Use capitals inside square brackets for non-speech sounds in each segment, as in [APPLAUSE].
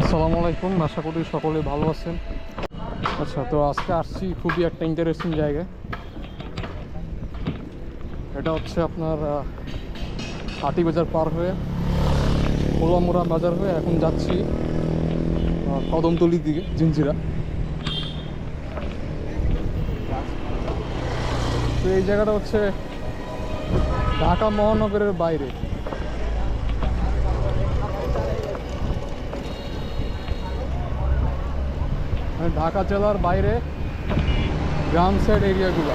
আসসালামু আলাইকুম, আশা করি সকলে ভালো আছেন। আচ্ছা তো আজকে আসছি খুবই একটা ইন্টারেস্টিং জায়গায়। এটা হচ্ছে আপনার হাটি বাজার পার হয়ে, কোলামোড়া বাজার হয়ে এখন যাচ্ছি কদমতলির দিকে জিঞ্জিরা তো এই জায়গাটা হচ্ছে ঢাকা মহানগরের বাইরে। ঢাকা জেলার বাইরে গ্রাম সাইড এরিয়াগুলো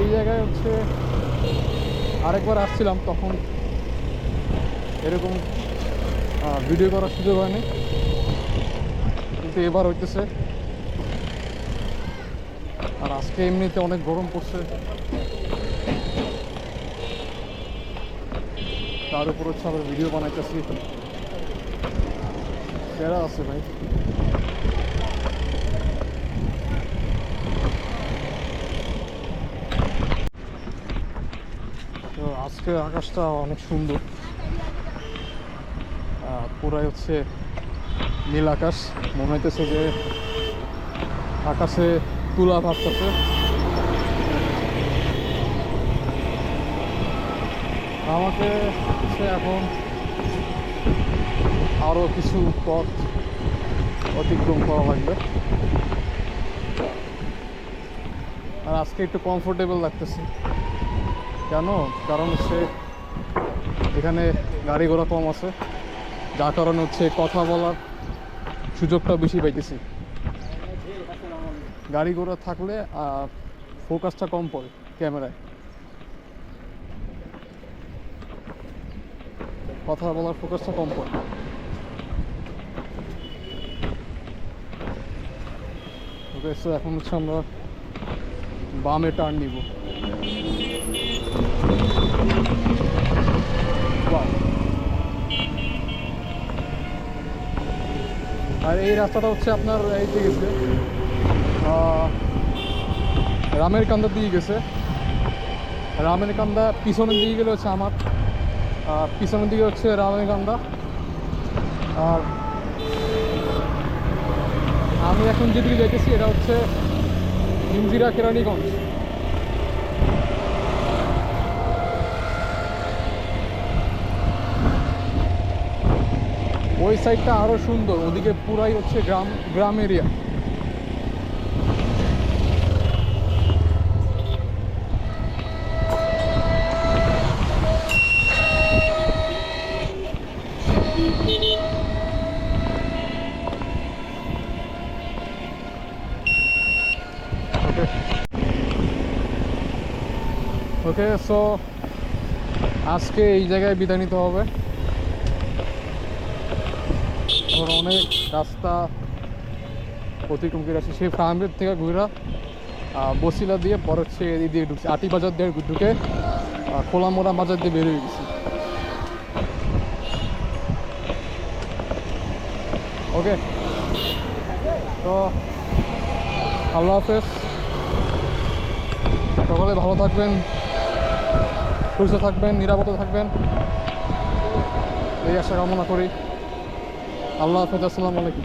এই জায়গায় হচ্ছে আরেকবার আসছিলাম, তখন এরকম ভিডিও করার সুযোগ হয়নি। কিন্তু এবার হইতেছে। আর আজকে এমনিতে অনেক গরম পড়ছে। তার উপর হচ্ছে আবার ভিডিও বানাইতেছি। সেরা আছে ভাই তো আজকে আকাশটা অনেক সুন্দর। পুরাই হচ্ছে নীল আকাশ। মনে হইতেছে যে আকাশে তুলা ভাসতেছে আমাকে হচ্ছে এখন আরও কিছু পথ অতিক্রম করা লাগবে। আর আজকে একটু কমফোর্টেবল লাগতেছে। কেন? কারণ হচ্ছে এখানে গাড়ি ঘোড়া কম আছে। যার কারণে হচ্ছে কথা বলার সুযোগটা বেশি পাইতেছি। গাড়ি ঘোড়া থাকলে ফোকাসটা কম পড়ে ক্যামেরায়। কথা বলার ফোকাসটা কম পড়ে। এখন হচ্ছে আমরা বামে টার্ন নিব। আর এই রাস্তাটা হচ্ছে আপনার এই দিকে গেছে। রামের কান্দা দিয়ে গেছে। রামের কান্দা পিছনের দিকে গেলে হচ্ছে আমার। পিছনের দিকে হচ্ছে রামের কান্দা। আর আমি এখন যেদিকে যাইতেছি, এটা হচ্ছে ইন্দিরা কেরানীগঞ্জ। ওই সাইডটা আরও সুন্দর, ওদিকে পুরাই হচ্ছে গ্রাম গ্রাম এরিয়া ওকে [LAUGHS] ওকে সো আজকে এই জায়গায় বিদায় নিতে হবে। আমার অনেক রাস্তা অতিক্রম করে আসছে। সেই ফার্মের থেকে ঘুরা বসিলা দিয়ে পরে হচ্ছে এদিক দিয়ে ঢুকছি। আটি বাজার দিয়ে ঢুকে খোলামোড়া বাজার দিয়ে বেরিয়ে গেছি। ওকে তো আল্লাহ হাফেজ। সকলে ভালো থাকবেন, সুস্থ থাকবেন, নিরাপদে থাকবেন। এই আশা কামনা করি। আল্লাহ হাফেজ, আসসালামু আলাইকুম।